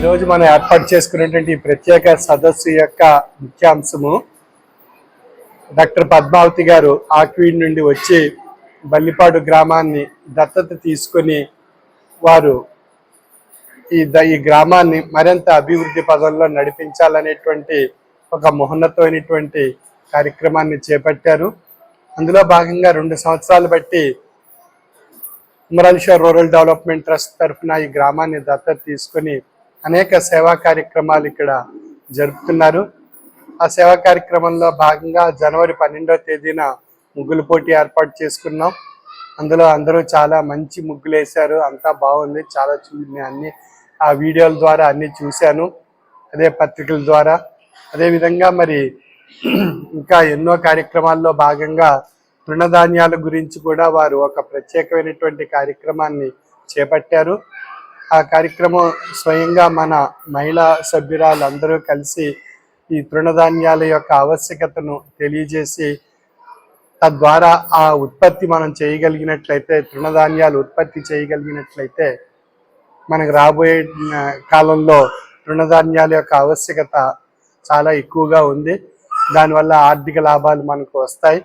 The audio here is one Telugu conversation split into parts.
ఈరోజు మనం ఏర్పాటు చేసుకున్నటువంటి ప్రత్యేక సదస్సు యొక్క ముఖ్యాంశము డాక్టర్ పద్మావతి గారు ఆక్వీడ్ నుండి వచ్చి బల్లిపాడు గ్రామాన్ని దత్తత తీసుకొని వారు ఈ ఈ గ్రామాన్ని మరింత అభివృద్ధి పదంలో నడిపించాలనేటువంటి ఒక మహోన్నతమైనటువంటి కార్యక్రమాన్ని చేపట్టారు. అందులో భాగంగా రెండు సంవత్సరాలు బట్టి ఉమరాలిషా రూరల్ డెవలప్మెంట్ ట్రస్ట్ తరఫున ఈ గ్రామాన్ని దత్తత తీసుకొని అనేక సేవా కార్యక్రమాలు ఇక్కడ జరుపుతున్నారు. ఆ సేవా కార్యక్రమంలో భాగంగా జనవరి పన్నెండవ తేదీన ముగ్గుల పోటీ ఏర్పాటు చేసుకున్నాం. అందులో అందరూ చాలా మంచి ముగ్గులు వేశారు. అంతా బాగుంది. చాలా చూ అన్ని ఆ వీడియోల ద్వారా అన్ని చూశాను. అదే పత్రికల ద్వారా. అదేవిధంగా మరి ఇంకా ఎన్నో కార్యక్రమాల్లో భాగంగా తృణధాన్యాల గురించి కూడా వారు ఒక ప్రత్యేకమైనటువంటి కార్యక్రమాన్ని చేపట్టారు. ఆ కార్యక్రమం స్వయంగా మన మహిళా సభ్యురాలందరూ కలిసి ఈ తృణధాన్యాల యొక్క ఆవశ్యకతను తెలియజేసి తద్వారా ఆ ఉత్పత్తి మనం చేయగలిగినట్లయితే తృణధాన్యాలు ఉత్పత్తి చేయగలిగినట్లయితే మనకు రాబోయే కాలంలో తృణధాన్యాల యొక్క ఆవశ్యకత చాలా ఎక్కువగా ఉంది. దానివల్ల ఆర్థిక లాభాలు మనకు వస్తాయి.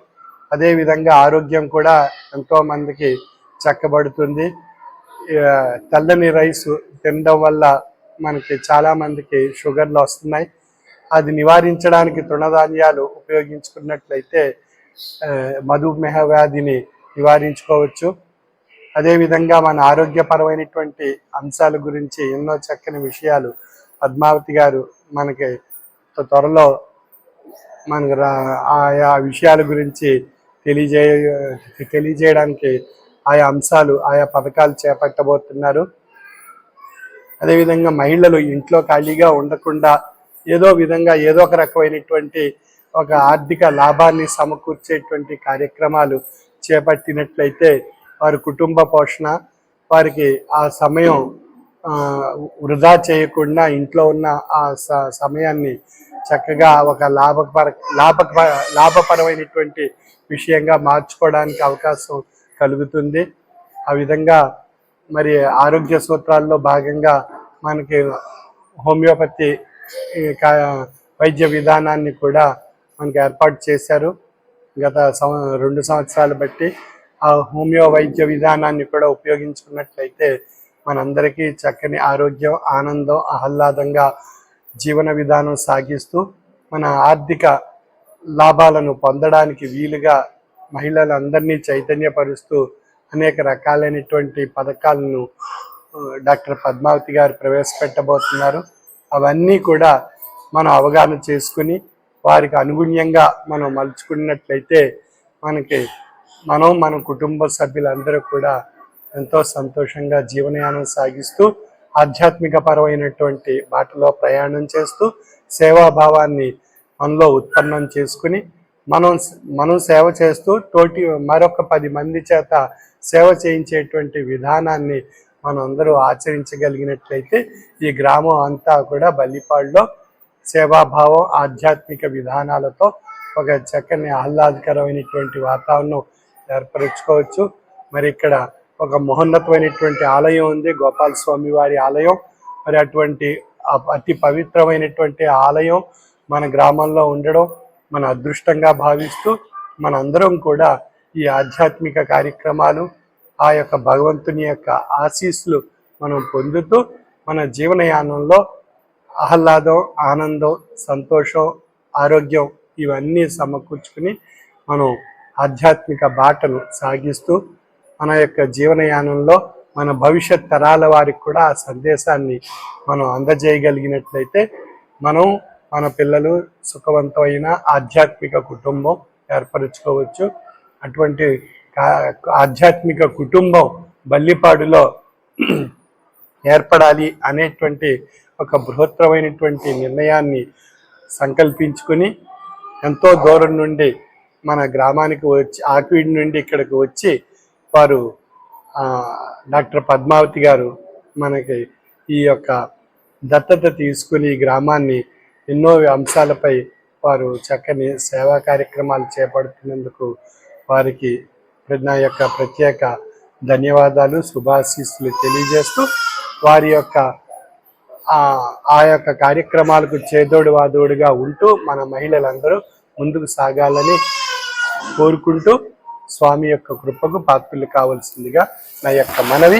అదేవిధంగా ఆరోగ్యం కూడా ఎంతో మందికి చక్కబడుతుంది. తెల్లని రైస్ తినడం వల్ల మనకి చాలా మందికి షుగర్లు వస్తున్నాయి అది నివారించడానికి తృణధాన్యాలు ఉపయోగించుకున్నట్లయితే మధుమేహ వ్యాధిని నివారించుకోవచ్చు. అదేవిధంగా మన ఆరోగ్యపరమైనటువంటి అంశాల గురించి ఎన్నో చక్కని విషయాలు పద్మావతి గారు మనకి త్వరలో మనకు రా- ఆయా విషయాల గురించి తెలియజేయ తెలియజేయడానికి ఆయా అంశాలు ఆయా పథకాలు చేపట్టబోతున్నారు. అదేవిధంగా మహిళలు ఇంట్లో ఖాళీగా ఉండకుండా ఏదో విధంగా ఏదో ఒక రకమైనటువంటి ఒక ఆర్థిక లాభాన్ని సమకూర్చేటువంటి కార్యక్రమాలు చేపట్టినట్లయితే వారి కుటుంబ పోషణ వారికి ఆ సమయం వృధా చేయకుండా ఇంట్లో ఉన్న ఆ స- సమయాన్ని చక్కగా ఒక లాభపర లాభ లాభపరమైనటువంటి విషయంగా మార్చుకోవడానికి అవకాశం కలుగుతుంది. ఆ విధంగా మరి ఆరోగ్య సూత్రాల్లో భాగంగా మనకి హోమియోపతి కా- వైద్య విధానాన్ని కూడా మనకి ఏర్పాటు చేశారు. గత సంవ రెండు సంవత్సరాలు బట్టి ఆ హోమియో వైద్య విధానాన్ని కూడా ఉపయోగించుకున్నట్లయితే మనందరికీ చక్కని ఆరోగ్యం ఆనందం ఆహ్లాదంగా జీవన విధానం సాగిస్తూ మన ఆర్థిక లాభాలను పొందడానికి వీలుగా మహిళలందరినీ చైతన్యపరుస్తూ అనేక రకాలైనటువంటి పథకాలను డాక్టర్ పద్మావతి గారు ప్రవేశపెట్టబోతున్నారు. అవన్నీ కూడా మనం అవగాహన చేసుకుని వారికి అనుగుణ్యంగా మనం మలుచుకున్నట్లయితే మనకి మనం మన కుటుంబ సభ్యులందరూ కూడా ఎంతో సంతోషంగా జీవనయానం సాగిస్తూ ఆధ్యాత్మిక పరమైనటువంటి బాటలో ప్రయాణం చేస్తూ సేవాభావాన్ని మనలో ఉత్పన్నం చేసుకుని మనం మనం సేవ చేస్తూ తోటి మరొక పది మంది చేత సేవ చేయించేటువంటి విధానాన్ని మనం అందరూ ఆచరించగలిగినట్లయితే ఈ గ్రామం అంతా కూడా బల్లిపాడులో సేవాభావం ఆధ్యాత్మిక విధానాలతో ఒక చక్కని ఆహ్లాదకరమైనటువంటి వాతావరణం ఏర్పరచుకోవచ్చు. మరి ఇక్కడ ఒక మహోన్నతమైనటువంటి ఆలయం ఉంది గోపాల స్వామి వారి ఆలయం. మరి అటువంటి అతి పవిత్రమైనటువంటి ఆలయం మన గ్రామంలో ఉండడం మన అదృష్టంగా భావిస్తూ మనందరం కూడా ఈ ఆధ్యాత్మిక కార్యక్రమాలు ఆ యొక్క భగవంతుని యొక్క ఆశీస్సులు మనం పొందుతూ మన జీవనయానంలో ఆహ్లాదం ఆనందం సంతోషం ఆరోగ్యం ఇవన్నీ సమకూర్చుకుని మనం ఆధ్యాత్మిక బాటను సాగిస్తూ మన యొక్క జీవనయానంలో మన భవిష్యత్ తరాల వారికి కూడా ఆ సందేశాన్ని మనం అందజేయగలిగినట్లయితే మనం మన పిల్లలు సుఖవంతమైన ఆధ్యాత్మిక కుటుంబం ఏర్పరచుకోవచ్చు. అటువంటి ఆధ్యాత్మిక కుటుంబం బల్లిపాడులో ఏర్పడాలి అనేటువంటి ఒక బృహత్తరమైనటువంటి నిర్ణయాన్ని సంకల్పించుకుని ఎంతో దూరం నుండి మన గ్రామానికి వచ్చి ఆక్వీడ్ నుండి ఇక్కడికి వచ్చి వారు డాక్టర్ పద్మావతి గారు మనకి ఈ యొక్క దత్తత తీసుకుని ఈ గ్రామాన్ని ఎన్నో అంశాలపై వారు చక్కని సేవా కార్యక్రమాలు చేపడుతున్నందుకు వారికి నా యొక్క ప్రత్యేక ధన్యవాదాలు శుభాశీస్సులు తెలియజేస్తూ వారి యొక్క ఆ ఆ యొక్క కార్యక్రమాలకు చేదోడు వాదోడుగా ఉంటూ మన మహిళలందరూ ముందుకు సాగాలని కోరుకుంటూ స్వామి యొక్క కృపకు పాత్రలు కావాల్సిందిగా నా యొక్క మనవి.